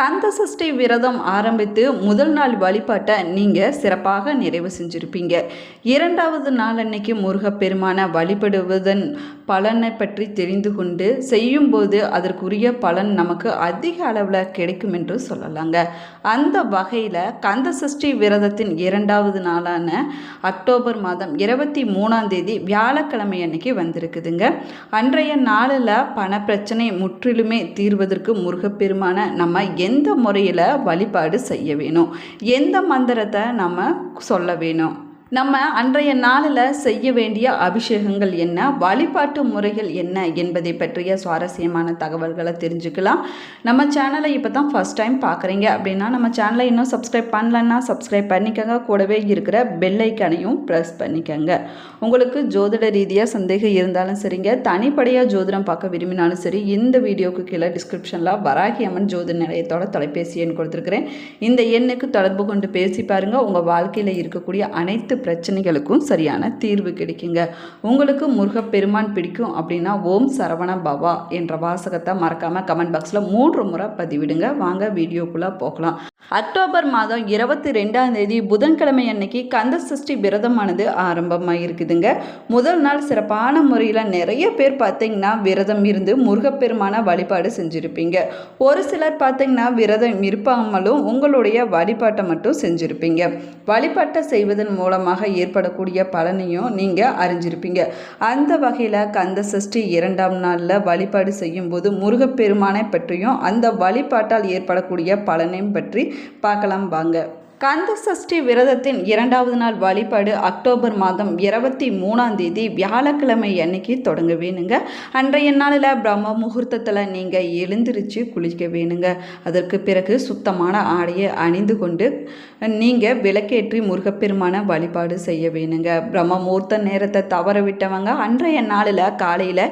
கந்த சஷ்டி விரதம் ஆரம்பித்து முதல் நாள் வழிபாட்டை நீங்கள் சிறப்பாக நிறைவு செஞ்சுருப்பீங்க. இரண்டாவது நாள் அன்னைக்கு முருகப்பெருமான வழிபடுவதன் பலனை பற்றி தெரிந்து கொண்டு செய்யும்போது அதற்குரிய பலன் நமக்கு அதிக அளவில் கிடைக்கும் என்று சொல்லலாங்க. அந்த வகையில் கந்த சஷ்டி விரதத்தின் இரண்டாவது நாளான அக்டோபர் மாதம் இருபத்தி மூணாம் தேதி வியாழக்கிழமை அன்னைக்கு வந்திருக்குதுங்க. அன்றைய நாளில் பணப்பிரச்சனை முற்றிலுமே தீர்வதற்கு முருகப்பெருமான நம்ம எந்த எந்த முறையில் வழிபாடு செய்ய வேணும்? எந்த மந்திரத்தை நம்ம சொல்ல வேணும்? நம்ம அன்றைய நாளில் செய்ய வேண்டிய அபிஷேகங்கள் என்ன? வழிபாட்டு முறைகள் என்ன? என்பதை பற்றிய சுவாரஸ்யமான தகவல்களை தெரிஞ்சுக்கலாம். நம்ம சேனலை இப்போ தான் ஃபஸ்ட் டைம் பார்க்குறீங்க அப்படின்னா நம்ம சேனலை இன்னும் சப்ஸ்கிரைப் பண்ணலன்னா சப்ஸ்கிரைப் பண்ணிக்கோங்க. கூடவே இருக்கிற பெல்லைக்கனையும் ப்ரெஸ் பண்ணிக்கோங்க. உங்களுக்கு ஜோதிட ரீதியாக சந்தேகம் இருந்தாலும் சரிங்க. தனிப்படையாக ஜோதிடம் பார்க்க விரும்பினாலும் சரி இந்த வீடியோக்கு கீழே டிஸ்கிரிப்ஷனில் வராகி அம்மன் ஜோதிட நிலையத்தோட தொலைபேசி எண் கொடுத்துருக்குறேன். இந்த எண்ணுக்கு தொடர்பு கொண்டு பேசி பாருங்கள் உங்கள் வாழ்க்கையில் இருக்கக்கூடிய அனைத்து பிரச்சனைகளுக்கும் சரியான தீர்வு கிடைக்குங்க. உங்களுக்கு முருகப்பெருமான் பிடிக்கும் அப்படின்னா ஓம் சரவண பவா என்ற வாசகத்தை மறக்காமல் கமெண்ட் பாக்ஸில் மூன்று முறை பதிவிடுங்க. வாங்க வீடியோக்குள்ளே போகலாம். அக்டோபர் மாதம் இருபத்தி ரெண்டாம் தேதி புதன்கிழமை அன்னைக்கு கந்த சஷ்டி விரதமானது ஆரம்பமாக இருக்குதுங்க முதல் நாள் சிறப்பான முறையில் நிறைய பேர் பார்த்தீங்கன்னா விரதம் இருந்து முருகப்பெருமான வழிபாடு செஞ்சுருப்பீங்க. ஒரு சிலர் பார்த்தீங்கன்னா விரதம் இருப்பாமலும் உங்களுடைய வழிபாட்டை மட்டும் செஞ்சுருப்பீங்க. வழிபாட்டை செய்வதன் மூலமாக ஏற்படக்கூடிய பலனையும் நீங்கள் அறிஞ்சிருப்பீங்க. அந்த வகையில் கந்த சஷ்டி இரண்டாம் நாளில் வழிபாடு செய்யும்போது முருகப்பெருமானை பற்றியும் அந்த வழிபாட்டால் ஏற்படக்கூடிய பலனையும் பற்றி பார்க்கலாம் வாங்க. கந்த சஷ்டி விரதத்தின் இரண்டாவது நாள் வழிபாடு அக்டோபர் மாதம் இருபத்தி மூணாம் தேதி வியாழக்கிழமை அன்னைக்கு தொடங்க வேணுங்க. அன்றைய நாளில் பிரம்ம முகூர்த்தத்தில் நீங்கள் எழுந்திருச்சு குளிக்க வேணுங்க. அதற்கு பிறகு சுத்தமான ஆடையை அணிந்து கொண்டு நீங்கள் விளக்கேற்றி முருகப்பெருமான வழிபாடு செய்ய வேணுங்க. பிரம்ம முகூர்த்த நேரத்தை தவற விட்டவங்க அன்றைய நாளில் காலையில்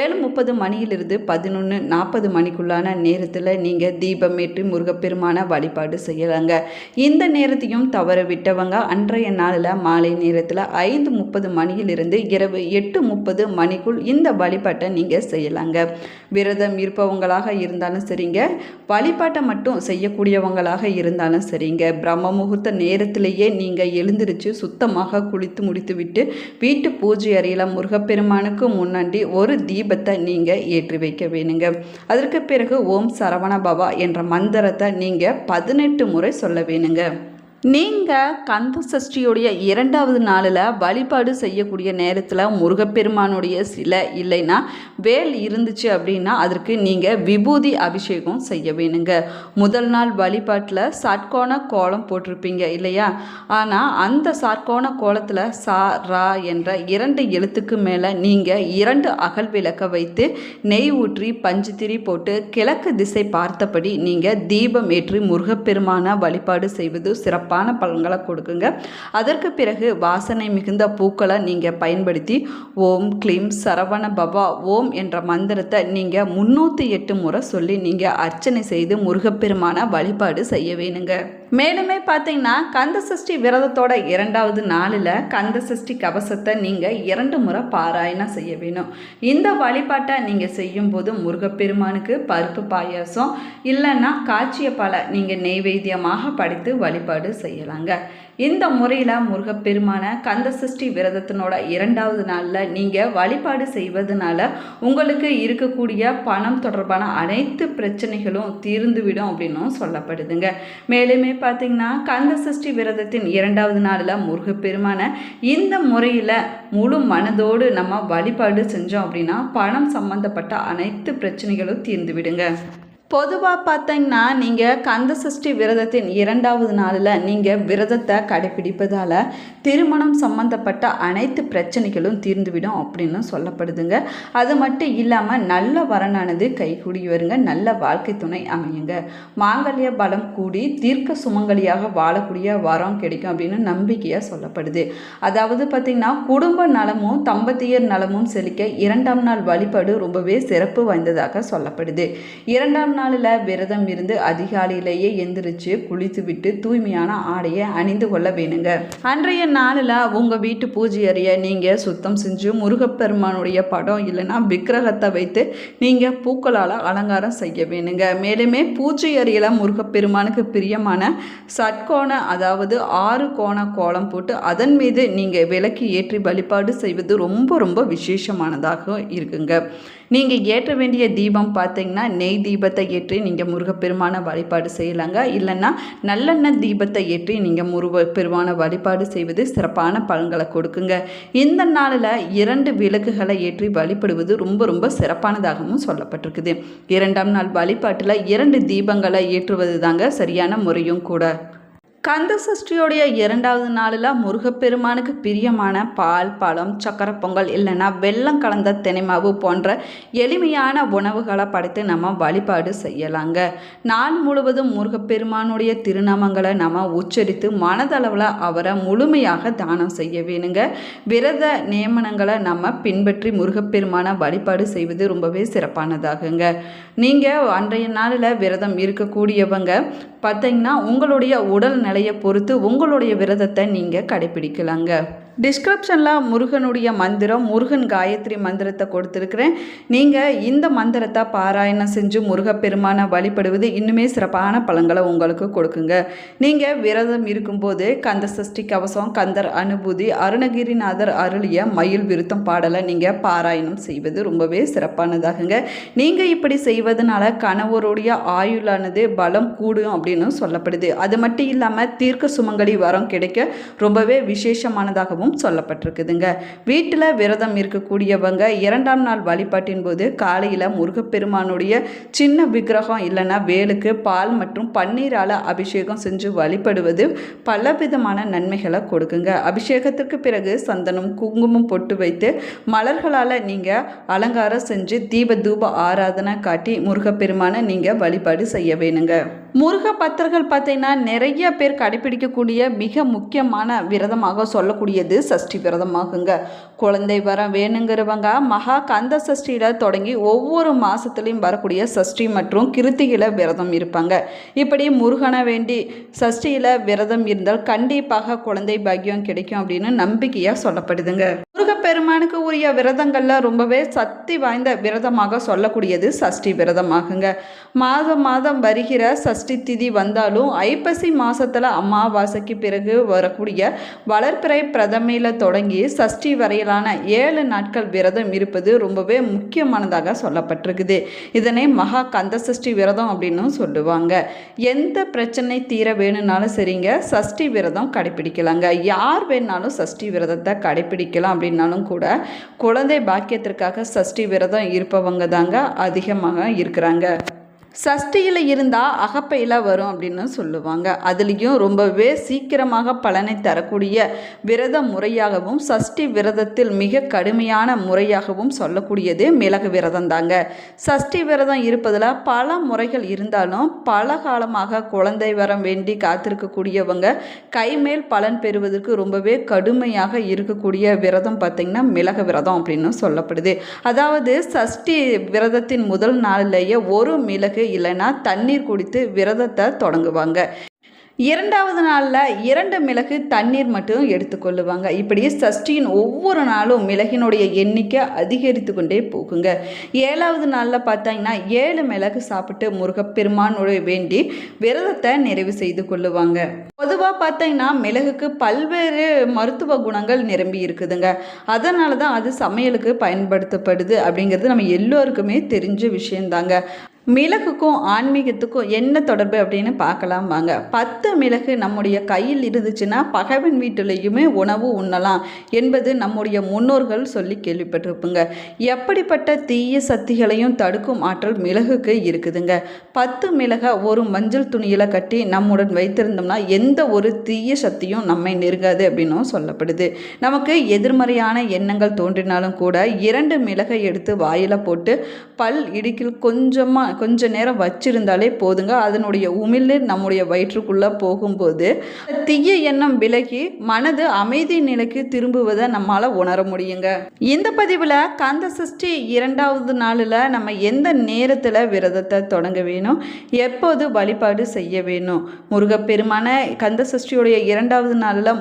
ஏழு முப்பது மணியிலிருந்து பதினொன்று நாற்பது மணிக்குள்ளான நேரத்தில் நீங்கள் தீபமேற்றி முருகப்பெருமான வழிபாடு செய்யலாங்க. இந்த நேரத்தையும் தவற விட்டவங்க அன்றைய நாளில் மாலை நேரத்தில் ஐந்து முப்பது மணியிலிருந்து இரவு எட்டு முப்பது மணிக்குள் இந்த வழிபாட்டை நீங்கள் செய்யலாங்க. விரதம் இருப்பவங்களாக இருந்தாலும் சரிங்க. வழிபாட்டை மட்டும் செய்யக்கூடியவங்களாக இருந்தாலும் சரிங்க. பிரம்ம முகூர்த்த நேரத்திலேயே நீங்கள் எழுந்திருச்சு சுத்தமாக குளித்து முடித்துவிட்டு வீட்டு பூஜை அறையில் முருகப்பெருமானுக்கு முன்னாடி ஒரு தீபத்தை நீங்கள் ஏற்றி வைக்க வேணுங்க. அதற்கு பிறகு ஓம் சரவண பவா என்ற மந்திரத்தை நீங்கள் பதினெட்டு முறை சொல்ல வேணுங்க. நீங்கள் கந்த சஷ்டியுடைய இரண்டாவது நாளில் வழிபாடு செய்யக்கூடிய நேரத்தில் முருகப்பெருமானுடைய சிலை இல்லைன்னா வேல் இருந்துச்சு அப்படின்னா அதற்கு நீங்கள் விபூதி அபிஷேகம் செய்ய வேணுங்க. முதல் நாள் வழிபாட்டில் சாட்கோண கோலம் போட்டிருப்பீங்க இல்லையா? ஆனால் அந்த சாட்கோண கோலத்தில் சா ரா என்ற இரண்டு எழுத்துக்கு மேலே நீங்கள் இரண்டு அகல் விளக்க வைத்து நெய் ஊற்றி பஞ்சுத்திரி போட்டு கிழக்கு திசை பார்த்தபடி நீங்கள் தீபம் ஏற்றி முருகப்பெருமான வழிபாடு செய்வது சிறப்பாக சிறப்பான பலன்களை கொடுக்குங்க. அதற்கு பிறகு வாசனை மிகுந்த பூக்களை நீங்கள் பயன்படுத்தி ஓம் க்ளீம் சரவண பவா ஓம் என்ற மந்திரத்தை நீங்கள் முந்நூற்றி எட்டு முறை சொல்லி நீங்கள் அர்ச்சனை செய்து முருகப்பெருமான வழிபாடு செய்ய வேணுங்க. மேலுமே பார்த்தீங்கன்னா கந்த சஷ்டி விரதத்தோட இரண்டாவது நாளில் கந்த சஷ்டி கவசத்தை நீங்கள் இரண்டு முறை பாராயணம் செய்ய வேணும். இந்த வழிபாட்டை நீங்கள் செய்யும்போது முருகப்பெருமானுக்கு பருப்பு பாயாசம் இல்லைன்னா காய்ச்சிய பல நீங்கள் நெய்வேத்தியமாக படைத்து வழிபாடு செய்யலாங்க. இந்த முறையில் முருகப்பெருமான கந்த சஷ்டி விரதத்தினோட இரண்டாவது நாளில் நீங்கள் வழிபாடு செய்வதனால உங்களுக்கு இருக்கக்கூடிய பணம் தொடர்பான அனைத்து பிரச்சனைகளும் தீர்ந்துவிடும் அப்படின்னும் சொல்லப்படுதுங்க. மேலுமே பார்த்தீங்கன்னா கந்த சஷ்டி விரதத்தின் இரண்டாவது நாளில் முருகப்பெருமான இந்த முறையில் முழு மனதோடு நம்ம வழிபாடு செஞ்சோம் அப்படின்னா பணம் சம்பந்தப்பட்ட அனைத்து பிரச்சனைகளும் தீர்ந்து விடுங்க பொதுவாக பார்த்தீங்கன்னா நீங்கள் கந்த சஷ்டி விரதத்தின் இரண்டாவது நாளில் நீங்கள் விரதத்தை கடைபிடிப்பதால் திருமணம் சம்பந்தப்பட்ட அனைத்து பிரச்சனைகளும் தீர்ந்துவிடும் அப்படின்னு சொல்லப்படுதுங்க. அது மட்டும் இல்லாமல் நல்ல வரனானது கைகூடி வருங்க. நல்ல வாழ்க்கை துணை அமையுங்க. மாங்கல்ய பலம் கூடி தீர்க்க சுமங்கலியாக வாழக்கூடிய வரம் கிடைக்கும் அப்படின்னு நம்பிக்கையாக சொல்லப்படுது. அதாவது பார்த்திங்கன்னா குடும்ப நலமும் தம்பதியர் நலமும் செழிக்க இரண்டாம் நாள் வழிபாடு ரொம்பவே சிறப்பு வாய்ந்ததாக சொல்லப்படுது. இரண்டாம் நாளில் விரதம் இருந்து அதிகாலையிலேயே எந்திரிச்சு குளித்துவிட்டு தூய்மையான ஆடையை அணிந்து கொள்ள வேணுங்க. அன்றைய நாளில் உங்கள் வீட்டு பூஜை அறையை நீங்கள் சுத்தம் செஞ்சு முருகப்பெருமானுடைய படம் இல்லைன்னா விக்கிரகத்தை வைத்து நீங்கள் பூக்களால் அலங்காரம் செய்ய வேணுங்க. மேலுமே பூஜை அறையில் முருகப்பெருமானுக்கு பிரியமான சட்கோண அதாவது ஆறு கோண கோலம் போட்டு அதன் மீது நீங்கள் விளக்கு ஏற்றி வழிபாடு செய்வது ரொம்ப ரொம்ப விசேஷமானதாக இருக்குங்க. நீங்கள் ஏற்ற வேண்டிய தீபம் பார்த்தீங்கன்னா நெய் தீபத்தை ஏற்றி நீங்கள் முருகப்பெருமான வழிபாடு செய்யலாங்க. இல்லைன்னா நல்லெண்ணெய் தீபத்தை ஏற்றி நீங்கள் முருக பெருமான வழிபாடு செய்வது சிறப்பான பலன்களை கொடுக்குங்க. இந்த நாளில் இரண்டு விளக்குகளை ஏற்றி வழிபடுவது ரொம்ப ரொம்ப சிறப்பானதாகவும் சொல்லப்பட்டிருக்குது. இரண்டாம் நாள் வழிபாட்டில் இரண்டு தீபங்களை ஏற்றுவது தாங்க சரியான முறையும் கூட. கந்த சஷ்டியோடைய இரண்டாவது நாளில் முருகப்பெருமானுக்கு பிரியமான பால் பழம் சக்கரை பொங்கல் இல்லைன்னா வெள்ளம் கலந்த தினைமாவு போன்ற எளிமையான உணவுகளை படைத்து நம்ம வழிபாடு செய்யலாங்க. நாள் முழுவதும் முருகப்பெருமானுடைய திருநாமங்களை நம்ம உச்சரித்து மனதளவில் அவரை முழுமையாக தானம் செய்ய வேணுங்க. விரத நியமனங்களை நம்ம பின்பற்றி முருகப்பெருமான வழிபாடு செய்வது ரொம்பவே சிறப்பானதாகுங்க. நீங்கள் அன்றைய நாளில் விரதம் இருக்கக்கூடியவங்க பார்த்தீங்கன்னா உங்களுடைய உடல் நிலையை பொறுத்து உங்களுடைய விரதத்தை நீங்கள் கடைபிடிக்கலாங்க. டிஸ்கிரிப்ஷனில் முருகனுடைய மந்திரம் முருகன் காயத்ரி மந்திரத்தை கொடுத்துருக்குறேன். நீங்கள் இந்த மந்திரத்தை பாராயணம் செஞ்சு முருகப்பெருமானை வழிபடுவது இன்னுமே சிறப்பான பலன்களை உங்களுக்கு கொடுக்குங்க. நீங்கள் விரதம் இருக்கும்போது கந்த சஷ்டி கவசம் கந்தர் அனுபூதி அருணகிரிநாதர் அருளிய மயில் விருத்தம் பாடலை நீங்கள் பாராயணம் செய்வது ரொம்பவே சிறப்பானதாகுங்க. நீங்கள் இப்படி செய்வதனால கணவருடைய ஆயுளானது பலம் கூடும் அப்படின்னு சொல்லப்படுது. அது மட்டும் இல்லாமல் தீர்க்க சுமங்கலி வரம் கிடைக்க ரொம்பவே விசேஷமானதாகவும் ஆகவும் சொல்லப்பட்டிருக்குதுங்க. வீட்டில் விரதம் இருக்கக்கூடியவங்க இரண்டாம் நாள் வழிபாட்டின் போது காலையில் முருகப்பெருமானுடைய சின்ன விக்கிரகம் இல்லைன்னா வேலுக்கு பால் மற்றும் பன்னீரால் அபிஷேகம் செஞ்சு வழிபடுவது பலவிதமான நன்மைகளை கொடுக்குங்க. அபிஷேகத்திற்கு பிறகு சந்தனம் குங்குமம் பொட்டு வைத்து மலர்களால் நீங்கள் அலங்காரம் செஞ்சு தீப தூப ஆராதனை காட்டி முருகப்பெருமானை நீங்கள் வழிபாடு செய்ய வேணுங்க. முருக பக்தர்கள் பார்த்தீங்கன்னா நிறைய பேர் கடைபிடிக்கக்கூடிய மிக முக்கியமான விரதமாக சொல்லக்கூடியது சஷ்டி விரதமாகுங்க. குழந்தை வரம் வேணுங்கிறவங்க மகா கந்த சஷ்டியில் தொடங்கி ஒவ்வொரு மாதத்துலேயும் வரக்கூடிய சஷ்டி மற்றும் கிருத்திகையில் விரதம் இருப்பாங்க. இப்படி முருகனை வேண்டி சஷ்டியில் விரதம் இருந்தால் கண்டிப்பாக குழந்தை பாக்கியம் கிடைக்கும் அப்படின்னு நம்பிக்கையாக சொல்லப்படுதுங்க. முருகப்பெருமானுக்கு உரிய விரதங்களில் ரொம்பவே சக்தி வாய்ந்த விரதமாக சொல்லக்கூடியது சஷ்டி விரதமாகுங்க. மாதம் மாதம் வருகிற சஷ்டி திதி வந்தாலும் ஐப்பசி மாதத்தில் அமாவாசைக்கு பிறகு வரக்கூடிய வளர்ப்பிறை பிரதமையில் தொடங்கி சஷ்டி வரையிலான ஏழு நாட்கள் விரதம் இருப்பது ரொம்பவே முக்கியமானதாக சொல்லப்பட்டிருக்குது. இதனை மகா கந்த சஷ்டி விரதம் அப்படின்னு சொல்லுவாங்க. எந்த பிரச்சனை தீர வேணும்னாலும் சரிங்க சஷ்டி விரதம் கடைபிடிக்கலாங்க. யார் வேணாலும் சஷ்டி விரதத்தை கடைபிடிக்கலாம் அப்படின்னாலும் கூட குழந்தை பாக்கியத்திற்காக சஷ்டி விரதம் இருப்பவங்க தாங்க அதிகமாக இருக்கிறாங்க. சஷ்டியில் இருந்தால் அகப்பையில் வரும் அப்படின்னு சொல்லுவாங்க. அதுலேயும் ரொம்பவே சீக்கிரமாக பலனை தரக்கூடிய விரத முறையாகவும் சஷ்டி விரதத்தில் மிக கடுமையான முறையாகவும் சொல்லக்கூடியது மிளகு விரதம் தாங்க. சஷ்டி விரதம் இருப்பதில் பல முறைகள் இருந்தாலும் பல காலமாக குழந்தை வரம் வேண்டி காத்திருக்கக்கூடியவங்க கைமேல் பலன் பெறுவதற்கு ரொம்பவே கடுமையாக இருக்கக்கூடிய விரதம் பார்த்திங்கன்னா மிளகு விரதம் அப்படின்னு சொல்லப்படுது. அதாவது சஷ்டி விரதத்தின் முதல் நாளிலேயே ஒரு மிளகு இல்லைன்னா தண்ணீர் குடித்து விரதத்தை தொடங்குவாங்க. இரண்டாவது நாளில் இரண்டு மிளகு தண்ணீர் மட்டும் எடுத்துக்கொள்ளுவாங்க இப்படி சஷ்டியின் ஒவ்வொரு நாளும் மிளகினுடைய எண்ணிக்கை அதிகரித்து கொண்டே போகுங்க. ஏழாவது நாளில் பார்த்தாங்கன்னா ஏழு மிளகு சாப்பிட்டு முருகப்பெருமானுடைய வேண்டி விரதத்தை நிறைவு செய்து கொள்ளுவாங்க. பொதுவாக பார்த்தீங்கன்னா மிளகுக்கு பல்வேறு மருத்துவ குணங்கள் நிரம்பி இருக்குதுங்க. அதனால தான் அது சமையலுக்கு பயன்படுத்தப்படுது அப்படிங்கிறது நம்ம எல்லோருக்குமே தெரிஞ்ச விஷயந்தாங்க மிளகுக்கும் ஆன்மீகத்துக்கும் என்ன தொடர்பு அப்படின்னு பார்க்கலாம் வாங்க. பத்து மிளகு நம்முடைய கையில் இருந்துச்சுன்னா பகைவன் வீட்டிலையுமே உணவு உண்ணலாம் என்பது நம்முடைய முன்னோர்கள் சொல்லி கேள்விப்பட்டிருப்புங்க. எப்படிப்பட்ட தீய சக்திகளையும் தடுக்கும் ஆற்றல் மிளகுக்கு இருக்குதுங்க. பத்து மிளகை ஒரு மஞ்சள் துணியில் கட்டி நம்முடன் வைத்திருந்தோம்னா எந்த ஒரு தீய சக்தியும் நம்மை நெருங்காது அப்படின்னும் சொல்லப்படுது. நமக்கு எதிர்மறையான எண்ணங்கள் தோன்றினாலும் கூட இரண்டு மிளகை எடுத்து வாயில் போட்டு பல் இடுக்கில் கொஞ்சமாக கொஞ்ச நேரம் வச்சிருந்தாலே போதுங்க. அதனுடைய உமிழ்நீர் நம்முடைய வயிற்றுக்குள்ளே போகும்போது தீய எண்ணம் விலகி மனது அமைதி நிலைக்கு திரும்புவதை நம்மால் உணர முடியுங்க. இந்த பதிவில் கந்த சஷ்டி இரண்டாவது நாளில் நம்ம எந்த நேரத்தில் விரதத்தை தொடங்க வேணும்? எப்போது வழிபாடு செய்ய வேணும்? முருகப்பெருமான கந்த சஷ்டியுடைய இரண்டாவது நாளில்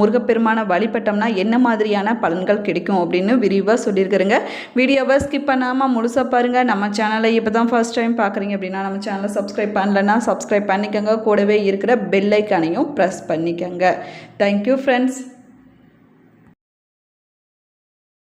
முருகப்பெருமான வழிபட்டோம்னா என்ன மாதிரியான பலன்கள் கிடைக்கும் அப்படின்னு விரிவாக சொல்லியிருக்கிறேங்க. வீடியோவை ஸ்கிப் பண்ணாமல் முழுசாக பாருங்கள் நம்ம சேனலை இப்போ தான் ஃபஸ்ட் ஃபர்ஸ்ட் டைம் பார்க்குறீங்க அப்படின்னா நம்ம சேனலை சப்ஸ்கிரைப் பண்ணலன்னா சப்ஸ்கிரைப் பண்ணிக்கோங்க. கூடவே இருக்கிற பெல்லைக்கானையும் ப்ரெஸ் பண்ணிக்கோங்க. Thank you friends